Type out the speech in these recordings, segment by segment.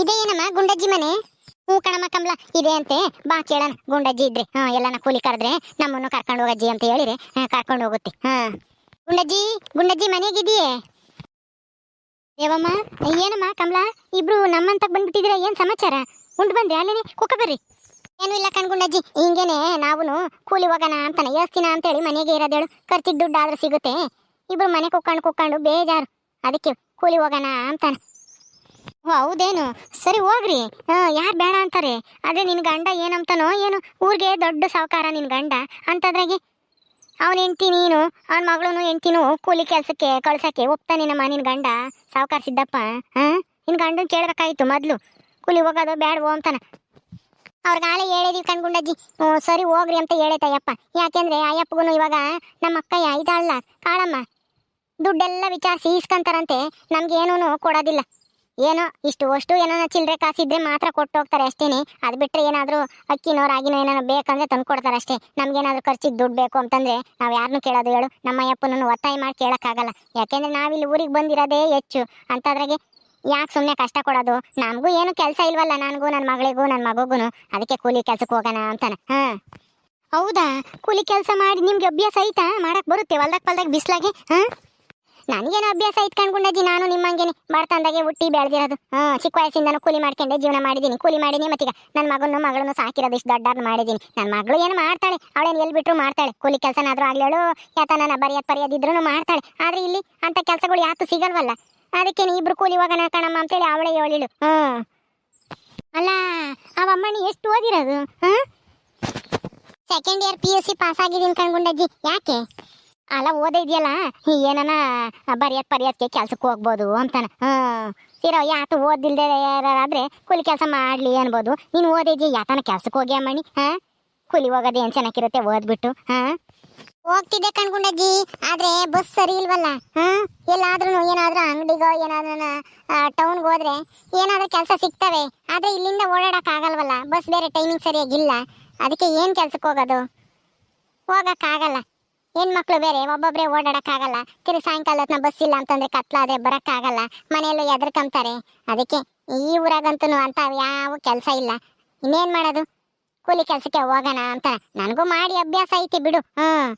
ಇದೇ ಏನಮ್ಮ ಗುಂಡಜ್ಜಿ ಮನೆ. ಹ್ಞೂ ಕಣಮ್ಮ ಕಮಲ ಇದೆ ಅಂತೆ. ಬಾ ಕೇಳೋಣ ಗುಂಡಜ್ಜಿ ಇದ್ರೆ. ಹಾ ಎಲ್ಲನ ಕೂಲಿ ಕರೆದ್ರೆ ನಮ್ಮನ್ನು ಕರ್ಕೊಂಡು ಹೋಗಜ್ಜಿ ಅಂತ ಹೇಳಿದ್ರೆ ಹಾ, ಕರ್ಕೊಂಡು ಹೋಗುತ್ತೆ. ಹಾಂ. ಗುಂಡಜ್ಜಿ ಗುಂಡಜ್ಜಿ ಮನೆಗಿದೆಯೇ ದೇವಮ್ಮ ಏನಮ್ಮ ಕಮಲ ಇಬ್ರು ನಮ್ಮಂತ ಬಂದ್ಬಿಟ್ಟಿದ್ರೆ ಏನು ಸಮಾಚಾರ? ಉಂಡು ಬಂದ್ರೆ ಅಲ್ಲೇನೆ ಕುಕ್ಕ ಬರ್ರಿ. ಏನೂ ಇಲ್ಲ ಕಣ್ಗುಂಡಜ್ಜಿ ಹಿಂಗೇನೆ ನಾವು ಕೂಲಿ ಹೋಗೋಣ ಅಂತಾನೆ ಯೋಸ್ತಿನ ಅಂತೇಳಿ ಮನೆಗೆ ಇರೋದೇಳು ಖರ್ಚಿಗೆ ದುಡ್ಡು ಆದ್ರೂ ಸಿಗುತ್ತೆ. ಇಬ್ರು ಮನೆ ಕುಕ್ಕೊಂಡು ಕುಕ್ಕೊಂಡು ಬೇಜಾರು. ಅದಕ್ಕೆ ಕೂಲಿ ಹೋಗೋಣ ಅಂತಾನೆ. ಓ, ಹೌದೇನು? ಸರಿ ಹೋಗ್ರಿ. ಯಾರು ಬೇಡ ಅಂತಾರೆ? ಅದೇ ನಿನ್ ಗಂಡ ಏನಂತಾನೋ ಏನು? ಊರಿಗೆ ದೊಡ್ಡ ಸಾವುಕಾರ ನಿನ್ ಗಂಡ. ಅಂತದ್ರಾಗೆ ಅವನ ಹೆಂಡ್ತಿ ನೀನು, ಅವನ ಮಗಳನು ಹೆಂಡ್ತಿನೂ ಕೂಲಿ ಕೆಲಸಕ್ಕೆ, ಕಳ್ಸಕ್ಕೆ ಒಪ್ತಾನೇನಮ್ಮ ನಿನ್ ಗಂಡ? ಸಾವುಕಾರ ಸಿದ್ದಪ್ಪ ಹಾಂ ನಿನ್ ಗಂಡನ ಕೇಳಬೇಕಾಯಿತು ಮೊದಲು. ಕೂಲಿ ಹೋಗೋದು ಬೇಡವೋ ಅಂತಾನ. ಅವ್ರಿಗಾಳೆ ಹೇಳಿದೀವಿ ಕಣ್ಗುಂಡಜ್ಜಿ ಸರಿ ಹೋಗ್ರಿ ಅಂತ ಹೇಳೈತೆ ಅಯ್ಯಪ್ಪ ಯಾಕೆಂದ್ರೆ ಅಯ್ಯಪ್ಪಗೂ ಇವಾಗ ನಮ್ಮ ಅಕ್ಕಯ್ಯ ಇದಲ್ಲ ಕಾಳಮ್ಮ. ದುಡ್ಡೆಲ್ಲ ವಿಚಾರಿಸಿ ಇಸ್ಕೊಂತಾರಂತೆ ನಮ್ಗೇನೂ ಕೊಡೋದಿಲ್ಲ. ಏನೋ, ಇಷ್ಟು ಅಷ್ಟು ಏನೋ ಚಿಲ್ಲರೆ ಕಾಸಿದ್ರೆ ಮಾತ್ರ ಕೊಟ್ಟು ಹೋಗ್ತಾರೆ ಅಷ್ಟೇನೆ. ಅದು ಬಿಟ್ಟರೆ ಏನಾದರೂ ಅಕ್ಕಿನೋ, ರಾಗಿನೋ ಏನಾದ್ರು ಬೇಕಂದ್ರೆ ತಂದು ಕೊಡ್ತಾರೆ ಅಷ್ಟೇ. ನಮ್ಗೇನಾದ್ರೂ ಖರ್ಚಿಗೆ ದುಡ್ಡು ಬೇಕು ಅಂತಂದ್ರೆ ನಾವು ಯಾರನ್ನು ಕೇಳೋದು ಹೇಳು. ನಮ್ಮ ಅಯ್ಯಪ್ಪನನ್ನು ಒತ್ತಾಯ ಮಾಡಿ ಕೇಳೋಕ್ಕಾಗಲ್ಲ. ಯಾಕೆಂದ್ರೆ ನಾವಿಲ್ಲಿ ಊರಿಗೆ ಬಂದಿರೋದೇ ಹೆಚ್ಚು. ಅಂತದ್ರಾಗೆ ಯಾಕೆ ಸುಮ್ಮನೆ ಕಷ್ಟ ಕೊಡೋದು? ನಮಗೂ ಏನು ಕೆಲಸ ಇಲ್ವಲ್ಲ, ನನಗೂ ನನ್ನ ಮಗಳಿಗೂ ನನ್ನ ಮಗುಗೂ ಅದಕ್ಕೆ ಕೂಲಿ ಕೆಲ್ಸಕ್ಕೆ ಹೋಗೋಣ ಅಂತಾನೆ. ಹಾ. ಹೌದಾ? ಕೂಲಿ ಕೆಲಸ ಮಾಡಿ ನಿಮ್ಗೆ ಅಭ್ಯಾಸ ಐತಾ ಮಾಡಕ್ ಬರುತ್ತೆ, ಹೊಲ್ದಾಗ ಪಲ್ದಾಗ ಬಿಸ್ಲಾಗೆ? ಹಾ? ನನಗೇನು ಅಭ್ಯಾಸ ಐತ್ ಕಣ್ಗುಂಡಜ್ಜಿ ನಾನು ನಿಮ್ಮಂಗೇನೆ. ಬರ್ತಂದಾಗೆ ಹುಟ್ಟಿ ಬೆಳೆದಿರೋದು. ಹಾ, ಚಿಕ್ಕ ವಯಸ್ಸಿಂದನೂ ಕೂಲಿ ಮಾಡ್ಕೊಂಡೆ, ಜೀವನ ಮಾಡಿದ್ದೀನಿ. ಕೂಲಿ ಮಾಡಿನಿ ಮತ್ತೀಗ. ನನ್ನ ಮಗನ ಮಗಳನ್ನು ಸಾಕಿರೋದು ಇಷ್ಟು ದೊಡ್ಡವ್ರನ್ನ ಮಾಡಿದ್ದೀನಿ ನನ್ನ ಮಗಳು ಏನು ಮಾಡ್ತಾಳೆ? ಅವಳೇನು ಎಲ್ಲಿ ಬಿಟ್ಟರು ಮಾಡ್ತಾಳೆ. ಕೂಲಿ ಕೆಲಸನಾದರೂ ಆಗ್ಲೇಳು ಯಾತ ನನ್ನ ಬರೆಯೋದು ಪರಿಯೋದಿದ್ರು ಮಾಡ್ತಾಳೆ. ಆದ್ರೆ ಇಲ್ಲಿ ಅಂತ ಕೆಲಸಗಳು ಯಾತು ಸಿಗಲ್ವಲ್ಲ. ಅದಕ್ಕೆ ನೀ ಇಬ್ರು ಕೂಲಿ ಹೋಗೋಣ ಕಣಮ್ಮ ಅಂತೇಳಿ ಅವಳೇ ಹೇಳಿಳು. ಹ್ಞೂ ಅಲ್ಲ ಆ ಅಮ್ಮಣ್ಣಿ ಎಷ್ಟು ಓದಿರೋದು? ಹಾಂ? Second year P U C pass ಆಗಿದ್ದೀನಿ ಕಣ್ಗುಂಡಜ್ಜಿ ಯಾಕೆ? ಅಲ್ಲ ಓದಿದ್ಯಲ್ಲ ಏನನ ಬರೆಯತ್ ಪರಿಯತ್ಗೆ ಕೆಲ್ಸಕ್ಕೆ ಹೋಗ್ಬೋದು ಅಂತಾನೆ. ಹ್ಮ್. ಸೀರೋ ಯಾತು ಓದಿಲ್ದೆ ಆದ್ರೆ ಕೂಲಿ ಕೆಲಸ ಮಾಡ್ಲಿ ಅನ್ಬೋದು. ನೀನು ಓದಿದ್ಯ ಯಾತನ ಕೆಲ್ಸಕ್ಕೆ ಹೋಗಿ ಮಣಿ? ಹಾ? ಕೂಲಿ ಹೋಗೋದು ಏನ್ ಚೆನ್ನಾಗಿರುತ್ತೆ ಓದ್ಬಿಟ್ಟು ಹಾ? ಹೋಗ್ತಿದ್ದೆ ಕಣ್ಗುಂಡಜ್ಜಿ ಆದ್ರೆ ಬಸ್ ಸರಿ ಇಲ್ವಲ್ಲ? ಹಾ? ಎಲ್ಲಾದ್ರೂ ಏನಾದ್ರೂ ಅಂಗಡಿಗೋ ಏನಾದ್ರೂ ಟೌನ್ಗೆ ಹೋದ್ರೆ ಏನಾದ್ರೂ ಕೆಲಸ ಸಿಗ್ತವೆ. ಆದ್ರೆ ಇಲ್ಲಿಂದ ಓಡಾಡಕ್ ಆಗಲ್ವಲ್ಲ? ಬಸ್ ಬೇರೆ ಟೈಮಿಂಗ್ ಸರಿಯಾಗಿಲ್ಲ ಅದಕ್ಕೆ ಏನ್ ಕೆಲ್ಸಕ್ಕೆ ಹೋಗೋದು? ಹೋಗಕ್ ಆಗಲ್ಲ. ಹೆಣ್ಮಕ್ಳು ಬೇರೆ ಓಡಾಡಕ್ ಆಗಲ್ಲ ತಿರು ಸಾಯಂಕಾಲ ಬಸ್ ಇಲ್ಲ ಅಂತಂದ್ರೆ ಕತ್ಲಾದ್ರೆ ಬರಕ್ ಆಗಲ್ಲ ಮನೆಯಲ್ಲೂ ಎದ್ರಕಂತಾರೆ ಅದಕ್ಕೆ ಈ ಊರಾಗಂತೂ ಅಂತ ಯಾವ ಕೆಲಸ ಇಲ್ಲ. ಇನ್ನೇನ್ ಮಾಡೋದು? ಕೂಲಿ ಕೆಲ್ಸಕ್ಕೆ ಹೋಗೋಣ ಅಂತ. ನನಗೂ ಮಾಡಿ ಅಭ್ಯಾಸ ಐತಿ ಬಿಡು. ಹ್ಮ್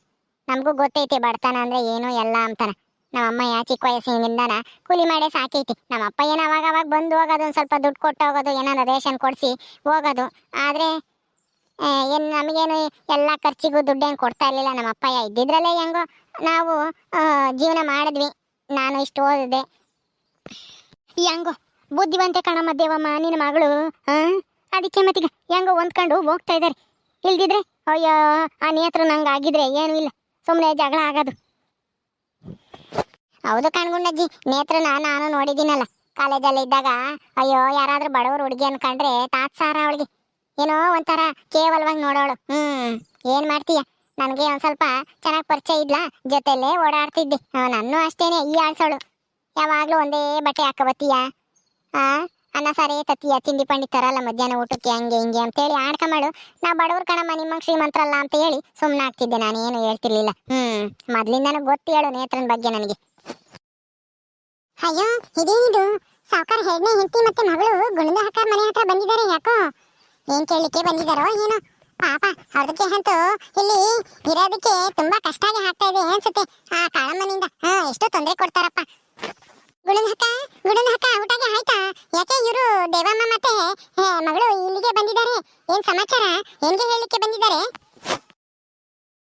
ನಮಗೂ ಗೊತ್ತೈತಿ ಬಡತನ ಅಂದ್ರೆ ಏನು ಎಲ್ಲ ಅಂತಾನ. ಯಾ ಚಿಕ್ಕ ವಯಸ್ಸಿನಿಂದನ ಕೂಲಿ ಮಾಡೇ ಸಾಕೈತಿ. ನಮ್ಮ ಅಪ್ಪ ಏನೋ ಅವಾಗ ಅವಾಗ ಬಂದು ಹೋಗೋದು, ಒಂದು ಸ್ವಲ್ಪ ದುಡ್ಡು ಕೊಟ್ಟು ಹೋಗೋದು ಏನಾರ ರೇಷನ್ ಕೊಡಿಸಿ ಹೋಗೋದು. ಆದರೆ ಏನು ನಮಗೇನು ಎಲ್ಲ ಖರ್ಚಿಗೂ ದುಡ್ಡೇನು ಕೊಡ್ತಾ ಇರಲಿಲ್ಲ ನಮ್ಮ ಅಪ್ಪಯ್ಯ. ಇದ್ದಿದ್ರಲ್ಲೇ ಹೆಂಗೋ ನಾವು ಜೀವನ ಮಾಡಿದ್ವಿ. ನಾನು ಇಷ್ಟು ಓದಿದೆ ಹೆಂಗೋ, ಬುದ್ಧಿವಂತೆ ಕಣಮ್ಮ ದೇವಮ್ಮ, ನಿನ್ನ ಮಗಳು ಅದಕ್ಕೆ ಮತ್ತೀಗ ಹೆಂಗೋ ಹೊಂದ್ಕೊಂಡು ಹೋಗ್ತಾ ಇದ್ದಾರೆ. ಇಲ್ದಿದ್ರೆ, ಅಯ್ಯೋ, ಆ ನೇತ್ರ ನಂಗೆ ಆಗಿದ್ರೆ ಏನು ಇಲ್ಲ. ಸುಮ್ಮನೆ ಜಗಳ ಆಗೋದು. ಹೌದು ಕಣ್ಗುಂಡಜ್ಜಿ ನೇತ್ರನ ನಾನು ನೋಡಿದ್ದೀನಲ್ಲ. ಕಾಲೇಜಲ್ಲಿ ಇದ್ದಾಗ, ಅಯ್ಯೋ, ಯಾರಾದರೂ ಬಡವರು ಹುಡುಗಿ ಅನ್ಕೊಂಡ್ರೆ ತಾತ್ಸಾರ ಅವಳಿಗೆ. ಏನೋ ಒಂಥರ ಕೇವಲವಾಗಿ ನೋಡೋಳು. ಹ್ಮ್, ಏನ್ ಮಾಡ್ತೀಯ? ನನಗೆ ಒಂದ್ ಸ್ವಲ್ಪ ಚೆನ್ನಾಗಿ ಪರಿಚಯ ಇದ್ಲಾ? ಜೊತೆಲೇ ಓಡಾಡ್ತಿದ್ದೆ. ನನ್ನೂ ಅಷ್ಟೇನೆ, ಈ ಆಡ್ಸೋಳು ಯಾವಾಗ್ಲೂ ಒಂದೇ ಬಟ್ಟೆ ಹಾಕೋಬತ್ತೀಯ? ಆ, ಅನ್ನ ಸರಿ, ತತ್ತಿಯ, ತಿಂಡಿ ಪಂಡಿ ತರಲ್ಲ ಮಧ್ಯಾಹ್ನ ಊಟಕ್ಕೆ ಹಂಗೆ ಹಿಂಗೆ ಅಂತೇಳಿ ಆಡ್ಕೊಂಬಾಡು ನಾ ಬಡವ್ರ ಕಣಮ್ಮ ನಿಮ್ಮ ಶ್ರೀಮಂತರಲ್ಲ ಅಂತ ಹೇಳಿ ಸುಮ್ಮನೆ ಆಗ್ತಿದ್ದೆ. ನಾನು ಏನು ಹೇಳ್ತಿರ್ಲಿಲ್ಲ. ಹ್ಮ್, ಮೊದ್ಲಿಂದನೂ ಗೊತ್ತು ಹೇಳು ನೇತ್ರನ ಬಗ್ಗೆ ನನಗೆ. ಅಯ್ಯೋ, ಇದೇನಿದು? ಸಾವುಕಾರ ಹೆಣ್ಣೆ ಹೆಂಡತಿ ಮತ್ತೆ ಮಗಳು ಗುಣದ ಹಾಕಾರ ಮನೆ ಹತ್ರ ಬಂದಿದ್ದಾರೆ ಯಾಕೋ? ಏನ್ ಕೇಳಲಿಕ್ಕೆ ಬಂದಿದಾರೋ ಏನೋ? ಪಾಪ ಅದಕ್ಕೆ ಅಂತೂ ಇಲ್ಲಿ ಇರೋದಕ್ಕೆ ತುಂಬಾ ಕಷ್ಟ ಆಗಿ ಆಗ್ತಾ ಇದೆ ಅನ್ಸುತ್ತೆ. ಆ ಕಾಳಮ್ಮನಿಂದ. ಹಾ, ಎಷ್ಟು ತೊಂದರೆ ಕೊಡ್ತಾರಪ್ಪ. ಗುಡನ್ ಹಕ್ಕ ಗುಡನ್ ಹಕ್ಕ ಊಟಗೆ ಆಯ್ತಾ? ಯಾಕೆ ಇವರು ದೇವಮ್ಮ ಮತ್ತೆ ಮಗಳು ಇಲ್ಲಿಗೆ ಬಂದಿದ್ದಾರೆ? ಏನ್ ಸಮಾಚಾರ? ಹೆಂಗೆ ಹೇಳಲಿಕ್ಕೆ ಬಂದಿದ್ದಾರೆ?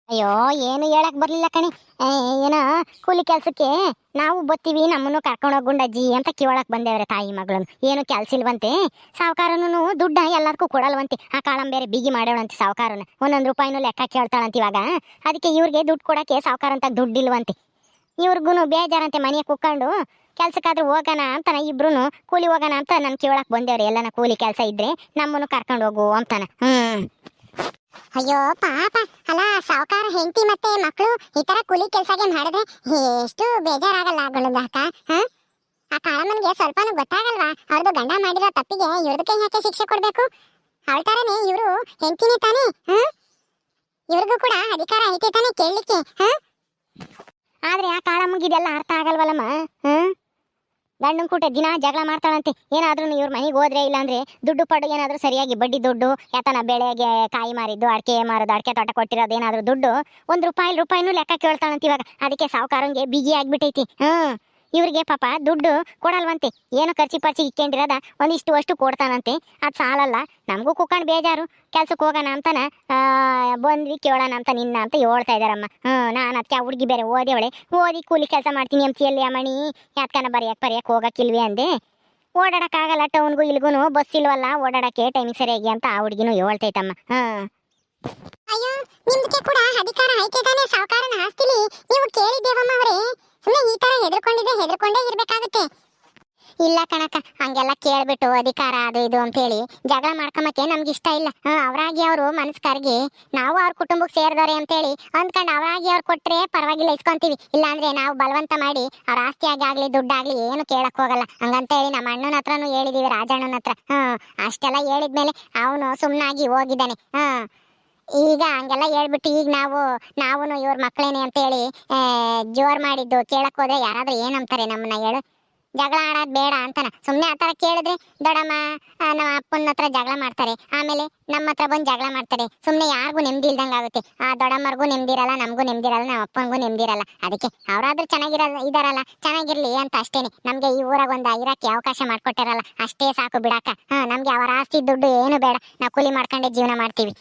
ಅಯ್ಯೋ, ಏನು ಹೇಳಕ್ ಬರ್ಲಿಲ್ಲ ಕಣಿ. ಏನ ಕೂಲಿ ಕೆಲ್ಸಕ್ಕೆ ನಾವು ಬತ್ತೀವಿ, ನಮ್ಮನ್ನು ಕರ್ಕೊಂಡೋಗ್ ಗುಂಡಜ್ಜಿ ಅಂತ ಕೇಳಕ್ ಬಂದೇವ್ರೆ ತಾಯಿ ಮಗಳನ್ನು ಏನು ಕೆಲ್ಸ ಇಲ್ವಂತೆ? ಸಾವುಕಾರನು ದುಡ್ಡ ಎಲ್ಲದಕ್ಕೂ ಕೊಡಲ್ವಂತೆ. ಆ ಕಾಳಂ ಬೇರೆ ಬಿಗಿ ಮಾಡೋಣಂತೆ ಸಾವುಕಾರನ. ಒಂದೊಂದು ರೂಪಾಯಿನೂ ಲೆಕ್ಕ ಕೇಳ್ತಾಳಂತ ಇವಾಗ. ಅದಕ್ಕೆ ಇವ್ರಿಗೆ ದುಡ್ಡು ಕೊಡಕ್ಕೆ ಸಾವುಕಾರ ಅಂತ ದುಡ್ಡು ಇಲ್ವಂತೆ. ಇವ್ರಿಗೂ ಬೇಜಾರಂತೆ ಮನೆಗೆ ಕುಕ್ಕೊಂಡು, ಕೆಲ್ಸಕ್ಕಾದ್ರೂ ಹೋಗೋಣ ಅಂತಾನ ಇಬ್ರು ಕೂಲಿ ಹೋಗೋಣ ಅಂತ ನಾನು ಕೇಳಕ್ ಬಂದೇವ್ರಿ ಎಲ್ಲನ ಕೂಲಿ ಕೆಲಸ ಇದ್ರೆ, ನಮ್ಮನ್ನು ಕರ್ಕೊಂಡು ಹೋಗು ಅಂತಾನ. ಹ್ಮ್. ಅಯ್ಯೋ, ಪಾಪ. ಅಲ್ಲ, ಸಾವುಕಾರ ಹೆಂಡತಿ ಮತ್ತೆ ಮಕ್ಕಳು ಈ ತರ ಕೂಲಿ ಕೆಲಸಗೆ ಮಾಡಿದ್ರೆ ಎಷ್ಟು ಬೇಜಾರಾಗಲ್ಲ ಗುಣದಾಕ ಹಾ? ಆ ಕಾಳಮ್ಮನ್ಗೆ ಸ್ವಲ್ಪನೂ ಗೊತ್ತಾಗಲ್ವಾ? ಅವ್ರದ್ದು ಗಂಡ ಮಾಡಿರೋ ತಪ್ಪಿಗೆ ಇವ್ರದಕ್ಕೆ ಯಾಕೆ ಶಿಕ್ಷೆ ಕೊಡ್ಬೇಕು? ಅವಳ ಇವರು ಹೆಂಡತಿನೇ ತಾನೇ, ಹಾ? ಇವ್ರಿಗೂ ಕೂಡ ಅಧಿಕಾರ ಐತೆ ತಾನೇ ಕೇಳಲಿಕ್ಕೆ, ಹಾ? ಆದ್ರೆ ಆ ಕಾಳಮ್ಮಂಗೆ ಇದೆಲ್ಲ ಅರ್ಥ ಆಗಲ್ವಲ್ಲಮ್ಮ, ಹ? ಗಂಡನ ಕೂಟ ದಿನ ಜಗಳ ಮಾಡ್ತಾಳಂತೆ. ಏನಾದ್ರೂ ಇವ್ರ ಮನೆಗೆ ಹೋದ್ರೆ ಇಲ್ಲಾಂದ್ರೆ ದುಡ್ಡು ಪಡು ಏನಾದ್ರೂ ಸರಿಯಾಗಿ ಬಡ್ಡಿ ದುಡ್ಡು, ಯಾತನ ಬೆಳೆಗೆ ಕಾಯಿ ಮಾರಿದ್ದು, ಅಡಿಕೆ ಮಾರೋದು, ಅಡಿಕೆ ತೋಟ ಕೊಟ್ಟಿರೋದು ಏನಾದರೂ ದುಡ್ಡು, ಒಂದ್ ರೂಪಾಯಿ ರೂಪಾಯಿನೂ ಲೆಕ್ಕ ಕೇಳ್ತಾಳಂತ ಇವಾಗ. ಅದಕ್ಕೆ ಸಾವುಕಾರಂಗೆ ಬಿಗಿ ಆಗ್ಬಿಟ್ಟೈತಿ ಹ್ಮ್. ಇವ್ರಿಗೆ ಪಾಪ ದುಡ್ಡು ಕೊಡಲ್ವಂತೆ. ಏನು ಖರ್ಚಿ ಪರ್ಚಿ ಇಕ್ಕೊಂಡಿರೋದ, ಒಂದಿಷ್ಟು ಅಷ್ಟು ಕೊಡ್ತಾನಂತೆ. ಅದು ಸಾಲಲ್ಲ, ನಮಗೂ ಕುಕ್ಕಂಡು ಬೇಜಾರು. ಕೆಲ್ಸಕ್ಕೆ ಹೋಗೋಣ ಅಂತಾನ ಬಂದ್ವಿ, ಕೇಳೋಣ ಅಂತ ನಿನ್ನ ಅಂತ ಹೇಳ್ತಾ ಇದ್ದಾರಮ್ಮ. ಹ್ಞೂ ನಾನು ಅದಕ್ಕೆ ಆ ಹುಡುಗಿ ಬೇರೆ ಓದೇವಳೆ. ಓದಿ ಕೂಲಿ ಕೆಲಸ ಮಾಡ್ತೀನಿ ಎಲ್ಲಿ ಅಮ್ಮಣಿ. ಯಾತ್ಕನ ಬರೆಯಕ್ಕೆ ಬರೆಯಕ್ಕೆ ಹೋಗಕ್ಕಿಲ್ವಿ ಅಂದೆ. ಓಡಾಡೋಕ್ಕಾಗಲ್ಲ ಟೌನ್ಗೂ ಇಲ್ಗೂ ಬಸ್ ಇಲ್ವಲ್ಲ, ಓಡಾಡೋಕ್ಕೆ ಟೈಮಿಗೆ ಸರಿಯಾಗಿ ಅಂತ ಆ ಹುಡುಗಿನೂ ಹೇಳ್ತೈತಮ್ಮ ಹಾಂ ಅಯ್ಯೋ ನಿಮ್ದಕ್ಕೆ ಕೂಡ ಅಧಿಕಾರ ಐತೆ ತಾನೇ, ಸಾವುಕಾರನ ಆಸ್ತಿಲಿ? ನೀವು ಕೇಳಿದ್ದೇವಮ್ಮ ಅವರೇ. ಸುಮ್ಮನೆ ಈ ತರ ಹೆದರ್ಕೊಂಡಿದ್ರೆ ಹೆದರ್ಕೊಂಡೇ ಇರ್ಬೇಕಾಗುತ್ತೆ. ಇಲ್ಲ ಕಣಕ್ಕ, ಹಂಗೆಲ್ಲ ಕೇಳ್ಬಿಟ್ಟು ಅಧಿಕಾರ ಅದು ಇದು ಅಂತೇಳಿ ಜಗಳ ಮಾಡ್ಕೊಂಬಕ್ಕೆ ನಮ್ಗೆ ಇಷ್ಟ ಇಲ್ಲ. ಅವರಾಗಿ ಅವರು ಮನಸ್ಸು ಕರಗಿ ನಾವು ಅವ್ರ ಕುಟುಂಬಕ್ಕೆ ಸೇರಿದವ್ರೆ ಅಂತೇಳಿ ಅಂದ್ಕೊಂಡು ಅವರಾಗಿ ಅವ್ರು ಕೊಟ್ರೆ ಪರವಾಗಿಲ್ಲ ಇಸ್ಕೊಂತೀವಿ. ಇಲ್ಲಾಂದ್ರೆ ನಾವು ಬಲವಂತ ಮಾಡಿ ಅವ್ರ ಆಸ್ತಿಯಾಗಿ ಆಗಲಿ, ದುಡ್ಡಾಗ್ಲಿ ಏನು ಕೇಳಕ್ ಹೋಗಲ್ಲ. ಹಂಗಂತೇಳಿ ನಮ್ಮ ಅಣ್ಣನ ಹತ್ರನೂ ಹೇಳಿದೀವಿ, ರಾಜಣ್ಣನ ಹತ್ರ. ಹ್ಞೂ ಅಷ್ಟೆಲ್ಲ ಹೇಳಿದ್ಮೇಲೆ ಅವನು ಸುಮ್ಮನಾಗಿ ಹೋಗಿದ್ದಾನೆ. ಹಾ ಈಗ ಹಂಗೆಲ್ಲ ಹೇಳ್ಬಿಟ್ಟು ಈಗ ನಾವು ನಾವು ಇವ್ರ ಮಕ್ಕಳೇನೆ ಅಂತೇಳಿ ಜೋರ್ ಮಾಡಿದ್ದು ಕೇಳಕ್ ಹೋದ್ರೆ ಯಾರಾದ್ರೂ ಅಂತಾರೆ ನಮ್ಮನ್ನ ಹೇಳು. ಜಗಳ ಆಡೋದ್ ಬೇಡ ಅಂತಾನ. ಸುಮ್ಮನೆ ಆ ಥರ ಕೇಳಿದ್ರೆ, ದೊಡ್ಡಮ್ಮ ನಮ್ಮ ಅಪ್ಪನ ಹತ್ರ ಜಗಳ ಮಾಡ್ತಾರೆ. ಆಮೇಲೆ ನಮ್ಮ ಹತ್ರ ಬಂದು ಜಗಳ ಮಾಡ್ತಾರೆ. ಸುಮ್ಮನೆ ಯಾರಿಗೂ ನೆಮ್ಮದಿ ಇಲ್ದಂಗೆ ಆಗುತ್ತೆ. ಆ, ದೊಡ್ಡಮ್ಮರ್ಗೂ ನೆಮ್ಮದಿರಲ್ಲ ನಮಗೂ ನೆಮ್ಮದಿರಲ್ಲ ನಮ್ಮ ಅಪ್ಪನಿಗೂ ನೆಮ್ಮದಿರಲ್ಲ ಅದಕ್ಕೆ ಅವರಾದ್ರೂ ಚೆನ್ನಾಗಿರಲ್ಲ, ಇದಾರಲ್ಲ. ಚೆನ್ನಾಗಿರಲಿ ಅಂತ ಅಷ್ಟೇನೆ. ನಮಗೆ ಈ ಊರಾಗ ಒಂದು ಇರಕ್ಕೆ ಅವಕಾಶ ಮಾಡ್ಕೊಟ್ಟಿರಲ್ಲ. ಅಷ್ಟೇ ಸಾಕು ಬಿಡಾಕ ಹಾಂ, ನಮಗೆ ಅವರ ಆಸ್ತಿ ದುಡ್ಡು ಏನು ಬೇಡ. ನಾವು ಕೂಲಿ ಮಾಡ್ಕೊಂಡೇ ಜೀವನ ಮಾಡ್ತೀವಿ.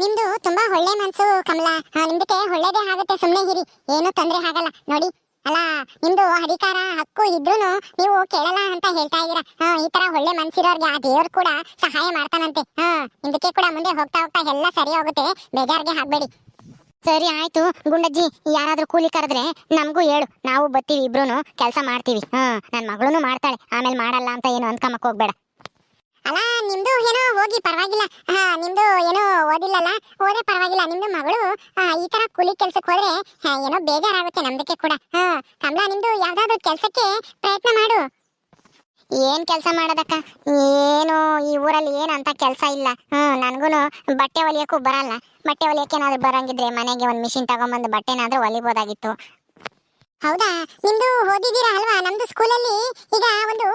ನಿಮ್ದು ತುಂಬಾ ಒಳ್ಳೆ ಮನ್ಸು ಕಮಲಾ. ನಿಮ್ದಕ್ಕೆ ಒಳ್ಳೇದೇ ಆಗುತ್ತೆ ಸುಮ್ಮನೆ ಇರಿ. ಏನು ತೊಂದ್ರೆ ಆಗಲ್ಲ. ನೋಡಿ. ಅಲ್ಲ, ನಿಮ್ದು ಅಧಿಕಾರ, ಹಕ್ಕು ಇದ್ರೂನು ನೀವು ಕೇಳಲ್ಲ ಅಂತ ಹೇಳ್ತಾ ಇದೀರಾ ಈ ತರ ಒಳ್ಳೆ ಮನ್ಸಿರೋರ್ಗೆ ಆ ದೇವ್ರು ಕೂಡ ಸಹಾಯ ಮಾಡ್ತಾನಂತೆ. ಹಾ, ನಿಮ್ದಕ್ಕೆ ಕೂಡ ಮುಂದೆ ಹೋಗ್ತಾ ಹೋಗ್ತಾ ಎಲ್ಲ ಸರಿ ಹೋಗುತ್ತೆ. ಬೇಜಾರ್ಗೆ ಹಾಕ್ಬೇಡಿ ಸರಿ, ಆಯ್ತು. ಗುಂಡಜ್ಜಿ, ಯಾರಾದ್ರೂ ಕೂಲಿ ಕರೆದ್ರೆ ನಮಗೂ ಹೇಳು. ನಾವು ಬರ್ತೀವಿ ಇಬ್ರು ಕೆಲಸ ಮಾಡ್ತೀವಿ. ಹಾ ನನ್ನ ಮಗಳೂ ಮಾಡ್ತಾಳೆ. ಆಮೇಲೆ ಮಾಡಲ್ಲ ಅಂತ ಏನು ಅನ್ಕಮಕ್ ಹೋಗ್ಬೇಡ. ಅಲ್ಲ, ನಿಮ್ದು ಏನೋ ಹೋಗಿ ಪರವಾಗಿಲ್ಲ. ನಿಮ್ದು ಏನೋ ಓದಿಲ್ಲಲ್ಲ? ಓದೇ ಪರವಾಗಿಲ್ಲ. ನಿಮ್ದು ಮಗಳು ಈ ತರ ಕೂಲಿ ಕೆಲ್ಸಕ್ಕೆ ಹೋದ್ರೆ ಏನೋ ಬೇಜಾರಾಗುತ್ತೆ ನಮ್ದಕ್ಕೆ ಕೂಡ. ಹಾ, ಕಮಲಾ, ನಿಮ್ದು ಯಾವ್ದಾದ್ರು ಕೆಲ್ಸಕ್ಕೆ ಪ್ರಯತ್ನ ಮಾಡು. ಏನ್ ಕೆಲಸ ಮಾಡೋದಕ್ಕ? ಏನು ಈ ಊರಲ್ಲಿ ಏನಂತ ಕೆಲಸ ಇಲ್ಲ. ಹ್ಮ್ ನನ್ಗೂನು ಬಟ್ಟೆ ಹೊಲಿಯಕ್ಕೂ ಬರಲ್ಲ. ಬಟ್ಟೆ ಹೊಲಿಯಕ್ಕೆ ಏನಾದ್ರು ಬರಂಗಿದ್ರೆ ಮನೆಗೆ ಒಂದ್ ಮಿಷಿನ್ ತಗೊಂಬಂದು ಬಟ್ಟೆನಾದ್ರೂ ಹೊಲಿಬೋದಾಗಿತ್ತು ಹೌದಾ? ನಿಮ್ದು ಓದಿದ್ದೀರಾ ಅಲ್ವಾ? ನಮ್ದು ಸ್ಕೂಲಲ್ಲಿ ಈಗ ಒಂದು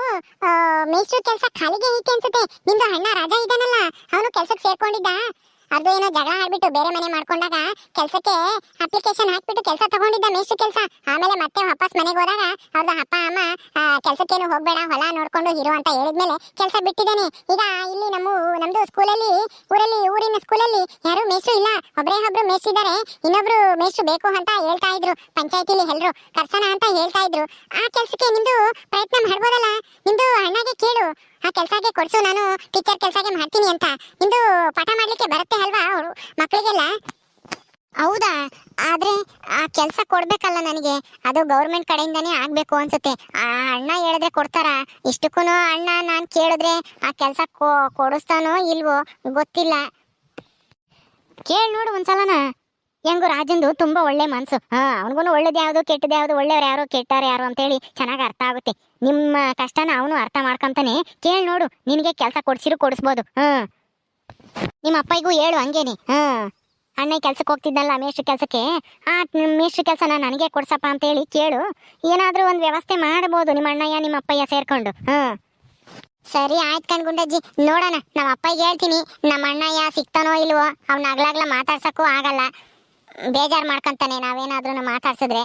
ಮೇಸ್ಟರ್ ಕೆಲಸ ಖಾಲಿಗೆ ಐತೆ ಅನ್ಸುತ್ತೆ. ನಿಮ್ದು ಅಣ್ಣ ರಾಜ ಇದಾನಲ್ಲ ಅವನು ಕೆಲ್ಸಕ್ಕೆ ಸೇರ್ಕೊಂಡಿದ್ದ. ಅದು ಏನೋ ಜಗಳ ಆಡ್ಬಿಟ್ಟು ಬೇರೆ ಮನೆ ಮಾಡ್ಕೊಂಡಾಗ ಕೆಲಸಕ್ಕೆ ಅಪ್ಲಿಕೇಶನ್ ಹಾಕ್ಬಿಟ್ಟು ಕೆಲಸ ತಗೊಂಡಿದ್ದ ಮೇಸ್ಟ್ರು ಕೆಲಸ. ಆಮೇಲೆ ಮತ್ತೆ ವಾಪಸ್ ಮನೆಗೆ ಹೋದಾಗ ಅವ್ರದ ಅಪ್ಪ, ಅಮ್ಮ ಕೆಲಸಕ್ಕೇನು ಹೋಗ್ಬೇಡ, ಹೊಲ ನೋಡ್ಕೊಂಡು ಇರು ಅಂತ ಹೇಳಿದ್ಮೇಲೆ ಕೆಲಸ ಬಿಟ್ಟಿದ್ದಾನೆ. ಈಗ ಇಲ್ಲಿ ನಮ್ಮ, ನಮ್ದು ಸ್ಕೂಲಲ್ಲಿ ಊರಲ್ಲಿ, ಊರಿನ ಸ್ಕೂಲಲ್ಲಿ ಯಾರು ಮೇಸ್ಟ್ರು ಇಲ್ಲ. ಒಬ್ಬರೇ ಒಬ್ರು ಮೇಸ್ಟ್ರು ಇದ್ದಾರೆ. ಇನ್ನೊಬ್ರು ಮೇಸ್ಟ್ರು ಬೇಕು ಅಂತ ಹೇಳ್ತಾ ಇದ್ರು. ಪಂಚಾಯತಿಲಿ ಎಲ್ಲರೂ ಕರ್ಸನ ಅಂತ ಹೇಳ್ತಾ ಇದ್ರು. ಆ ಕೆಲಸಕ್ಕೆ ನಿಮ್ದು ಪ್ರಯತ್ನ ಮಾಡ್ಬೋದಲ್ಲ ನಿಮ್ದು ಅಣ್ಣಗೆ ಕೇಳು ಆ ಕೆಲ್ಸಕ್ಕೆ ಕೊಡ್ಸು, ನಾನು ಟೀಚರ್ ಕೆಲಸಕ್ಕೆ ಮಾಡ್ತೀನಿ ಅಂತ. ಇಂದು ಪಾಠ ಮಾಡ್ಲಿಕ್ಕೆ ಬರುತ್ತೆ ಅಲ್ವಾ ಅವರು ಮಕ್ಕಳಿಗೆಲ್ಲ ಹೌದಾ? ಆದ್ರೆ ಆ ಕೆಲಸ ಕೊಡ್ಬೇಕಲ್ಲ ನನಗೆ. ಅದು ಗೌರ್ಮೆಂಟ್ ಕಡೆಯಿಂದಾನೇ ಆಗ್ಬೇಕು ಅನ್ಸುತ್ತೆ. ಆ ಅಣ್ಣ ಹೇಳಿದ್ರೆ ಕೊಡ್ತಾರ? ಇಷ್ಟಕ್ಕೂ ಅಣ್ಣ ನಾನು ಕೇಳಿದ್ರೆ ಆ ಕೆಲಸ ಕೊಡಿಸ್ತಾನೋ ಇಲ್ವೋ ಗೊತ್ತಿಲ್ಲ. ಕೇಳಿ ನೋಡು ಒಂದ್ಸಲನ. ಹೆಂಗು ರಾಜಂದು ತುಂಬಾ ಒಳ್ಳೆ ಮನ್ಸು. ಹಾ ಅವನಿಗೂ ಒಳ್ಳೇದು ಯಾವುದು ಕೆಟ್ಟದ್ದು ಯಾವುದು, ಒಳ್ಳೆಯವ್ರು ಯಾರು ಕೆಟ್ಟವ್ರು ಯಾರು ಅಂತೇಳಿ ಚೆನ್ನಾಗಿ ಅರ್ಥ ಆಗುತ್ತೆ. ನಿಮ್ಮ ಕಷ್ಟನ ಅವನು ಅರ್ಥ ಮಾಡ್ಕೊಂತಾನೆ. ಕೇಳಿ ನೋಡು, ನಿನಗೆ ಕೆಲಸ ಕೊಡ್ಸಿರು ಕೊಡಿಸ್ಬೋದು. ಹ್ಮ್ ನಿಮ್ಮ ಅಪ್ಪಯ್ಗೂ ಹೇಳು ಹಂಗೇನೆ. ಹಾ. ಅಣ್ಣ ಕೆಲ್ಸಕ್ಕೆ ಹೋಗ್ತಿದ್ದಲ್ಲ ಮೇಷ್ಟ್ರ ಕೆಲಸಕ್ಕೆ. ಆ ಮೇಷ್ಟ್ರ ಕೆಲಸನ ನನಗೆ ಕೊಡ್ಸಪ್ಪ ಅಂತ ಹೇಳಿ ಕೇಳು. ಏನಾದರೂ ಒಂದು ವ್ಯವಸ್ಥೆ ಮಾಡ್ಬೋದು ನಿಮ್ಮ ಅಣ್ಣಯ್ಯ, ನಿಮ್ಮ ಅಪ್ಪಯ್ಯ ಸೇರ್ಕೊಂಡು. ಹ್ಮ್ ಸರಿ ಆಯ್ತು ಕಣ್ ಗುಂಡಜ್ಜಿ ನೋಡೋಣ ನಮ್ಮ ಅಪ್ಪಗೆ ಹೇಳ್ತೀನಿ. ನಮ್ಮ ಅಣ್ಣಯ್ಯ ಸಿಗ್ತಾನೋ ಇಲ್ವೋ, ಅವ್ನ ಅಗ್ಲಾಗ್ಲ ಮಾತಾಡ್ಸಕ್ಕೂ ಆಗಲ್ಲ. ಬೇಜಾರು ಮಾಡ್ಕೊಂತಾನೆ, ನಾವೇನಾದ್ರೂ ಮಾತಾಡ್ಸಿದ್ರೆ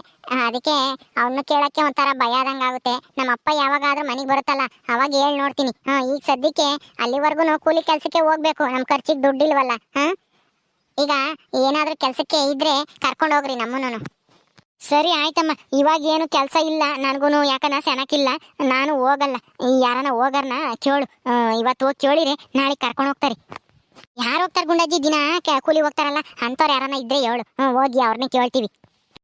ಅದಕ್ಕೆ ಅವನು ಕೇಳಕ್ಕೆ ಒಂಥರ ಭಯ ಆದಂಗೆ ಆಗುತ್ತೆ. ನಮ್ಮ ಅಪ್ಪ ಯಾವಾಗಾದ್ರೂ ಮನೆಗೆ ಬರುತ್ತಲ್ಲ, ಅವಾಗ ಹೇಳಿ ನೋಡ್ತೀನಿ. ಹಾಂ, ಈಗ ಸದ್ಯಕ್ಕೆ ಅಲ್ಲಿವರೆಗೂ ಕೂಲಿ ಕೆಲಸಕ್ಕೆ ಹೋಗ್ಬೇಕು ನಮ್ಮ ಖರ್ಚಿಗೆ ದುಡ್ಡಿಲ್ವಲ್ಲ, ಹಾಂ? ಈಗ ಏನಾದರೂ ಕೆಲಸಕ್ಕೆ ಇದ್ರೆ ಕರ್ಕೊಂಡು ಹೋಗ್ರಿ ನಮ್ಮನ್ನು. ಸರಿ ಆಯ್ತಮ್ಮ, ಇವಾಗ ಏನು ಕೆಲಸ ಇಲ್ಲ ನನಗೂ ಯಾಕನ ಸೆನಕಿಲ್ಲ ನಾನು ಹೋಗಲ್ಲ. ಯಾರಾನ ಯಾರನ ಹೋಗರ್ನ ಕೇಳು ಇವತ್ತು ಹೋಗಿ ಕೇಳಿರಿ ನಾಳೆ ಕರ್ಕೊಂಡು ಹೋಗ್ತಾರೆ. ಯಾರು ಹೋಗ್ತಾರೆ ಗುಂಡಾಜಿ ದಿನ ಕೂಲಿ ಹೋಗ್ತಾರಲ್ಲ, ಅಂಥವ್ರು ಯಾರನ್ನ ಇದ್ರೆ ಹೇಳು. ಹ್ಞೂ ಹೋಗಿ ಅವ್ರನ್ನೇ ಕೇಳ್ತೀವಿ.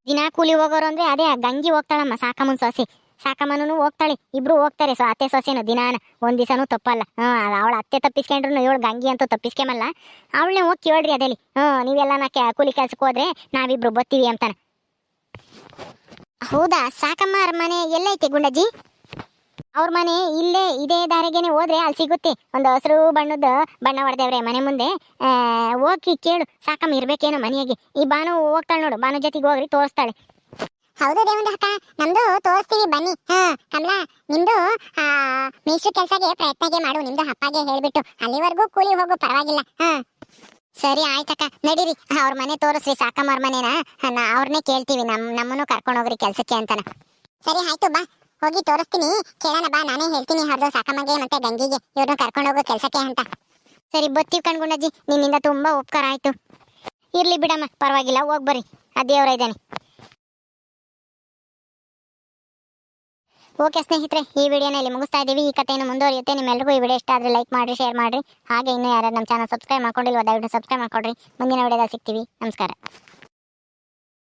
ದಿನ ಕೂಲಿ ಹೋಗೋರು ಅಂದ್ರೆ ಅದೇ, ಗಂಗಿ ಹೋಗ್ತಾಳಮ್ಮ, ಸಾಕಮ್ಮನ ಸೊಸೆ. ಸಾಕಮ್ಮನೂ ಹೋಗ್ತಾಳೆ, ಇಬ್ರು ಹೋಗ್ತಾರೆ ಸೊ ಅತ್ತೆ ಸೊಸೆನು ದಿನಾನ, ಒಂದು ದಿವಸನೂ ತಪ್ಪಲ್ಲ. ಹ್ಞೂ ಅವಳ ಅತ್ತೆ ತಪ್ಪಿಸ್ಕೊಂಡ್ರು ಇವಳು ಗಂಗಿ ಅಂತೂ ತಪ್ಪಿಸ್ಕೊಂಬಲ್ಲ. ಅವಳನ್ನೇ ಹೋಗಿ ಕೇಳ್ರಿ ಅದೇಲಿ. ಹ್ಞೂ ನೀವೆಲ್ಲ ಕ್ಯಾ ಕೂಲಿ ಕೆಲ್ಸಕ್ಕೆ ಹೋದ್ರೆ ನಾವಿಬ್ರು ಬರ್ತೀವಿ ಅಂತಾನ. ಹೌದಾ? ಸಾಕಮ್ಮ ಅರಮನೆ ಮನೆ ಎಲ್ಲೈತೆ ಗುಂಡಜ್ಜಿ? ಅವ್ರ ಮನೆ ಇಲ್ಲೇ ಇದೇ ದಾರಿಗೆನೆ ಹೋದ್ರೆ ಅಲ್ಲಿ ಸಿಗುತ್ತೆ. ಒಂದು ಹಸಿರು ಬಣ್ಣದ ಬಣ್ಣ ಹೊಡೆದೇವ್ರೆ ಮನೆ ಮುಂದೆ. ಹೋಗಿ ಕೇಳು, ಸಾಕಮ್ಮ ಇರ್ಬೇಕೇನೋ ಮನೆಯಾಗೆ. ಈ ಬಾನು ಹೋಗ್ತಾಳೆ ನೋಡು, ಬಾನು ಜೊತೆಗೆ ಹೋಗ್ರಿ, ತೋರಿಸ್ತಾಳೆ. ಹೌದು ದೇವಂದ ಅಕ್ಕ, ನಮ್ದು ತೋರಿಸ್ತೀವಿ ಬನ್ನಿ. ಹಾ, ಕಮಲಾ, ನಿಮ್ದು ಮೇಷ್ಟ್ರ ಕೆಲ್ಸಗೆ ಪ್ರಯತ್ನಗೆ ಮಾಡು, ನಿಮ್ದು ಅಪ್ಪಗೆ ಹೇಳ್ಬಿಟ್ಟು. ಅಲ್ಲಿವರೆಗೂ ಕೂಲಿ ಹೋಗು, ಪರವಾಗಿಲ್ಲ. ಹಾ. ಸರಿ ಆಯ್ತಕ್ಕ ನಡೀರಿ. ಅವ್ರ ಮನೆ ತೋರಿಸ್ರಿ, ಸಾಕಮ್ಮ ಅವ್ರ ಮನೇನ. ಅವ್ರನ್ನೇ ಕೇಳ್ತೀವಿ, ನಮ್, ನಮ್ಮನ್ನು ಕರ್ಕೊಂಡು ಹೋಗ್ರಿ ಕೆಲ್ಸಕ್ಕೆ ಅಂತನ. ಸರಿ, ಆಯ್ತು, ಬಾ. ಹೋಗಿ ತೋರಿಸ್ತೀನಿ. ಕೇಳೋಣ ಬಾ, ನಾನೇ ಹೇಳ್ತೀನಿ ಅವ್ರದ್ದು ಸಾಕಮ್ಮಗೆ ಮತ್ತೆ ಗಂಗಿಗೆ. ಇವ್ರನ್ನ ಕರ್ಕೊಂಡು ಹೋಗೋ ಕೆಲಸಕ್ಕೆ ಅಂತ. ಸರಿ ಬತ್ತೀವಿ ಕಣ್ಗುಂಡಜ್ಜಿ ನಿಮ್ಮಿಂದ ತುಂಬಾ ಉಪಕಾರ ಆಯ್ತು. ಇರ್ಲಿ ಬಿಡಮ್ಮ, ಪರವಾಗಿಲ್ಲ, ಹೋಗ್ ಬರ್ರಿ. ಆ ದೇವ್ರ ಇದ್ದಾನೆ. ಓಕೆ ಸ್ನೇಹಿತರೆ, ಈ ವಿಡಿಯೋನ ಇಲ್ಲಿ ಮುಗಿಸ್ತಾ ಇದ್ದೀವಿ ಈ ಕಥೆಯನ್ನು ಮುಂದುವರಿಯುತ್ತೆ. ನಿಮ್ಮೆಲ್ಲರಿಗೂ ಈ ವಿಡಿಯೋ ಇಷ್ಟ ಆದರೆ ಲೈಕ್ ಮಾಡಿ ಶೇರ್ ಮಾಡಿರಿ. ಹಾಗೆ ಇನ್ನೂ ಯಾರು ನಮ್ಮ ಚಾನಲ್ ಸಬ್ಸ್ಕ್ರೈಬ್ ಮಾಡ್ಕೊಂಡಿಲ್ವ, ದಯವಿಟ್ಟು ಸಬ್ಸ್ಕ್ರೈಬ್ ಮಾಡ್ಕೊಡ್ರಿ. ಮುಂದಿನ ವಿಡಿಯೋದಲ್ಲಿ ಸಿಗ್ತೀವಿ. ನಮಸ್ಕಾರ.